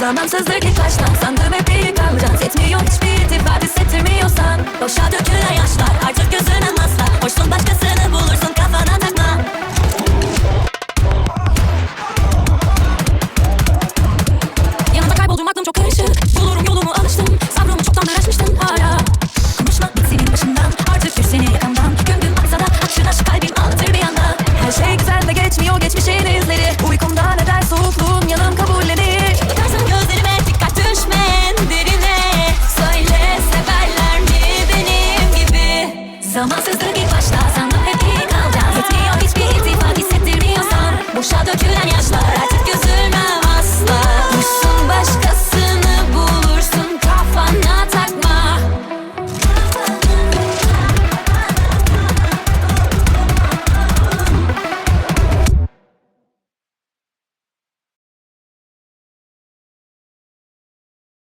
Zamansızlık ilk baştan Sandım hep birlik São massas do que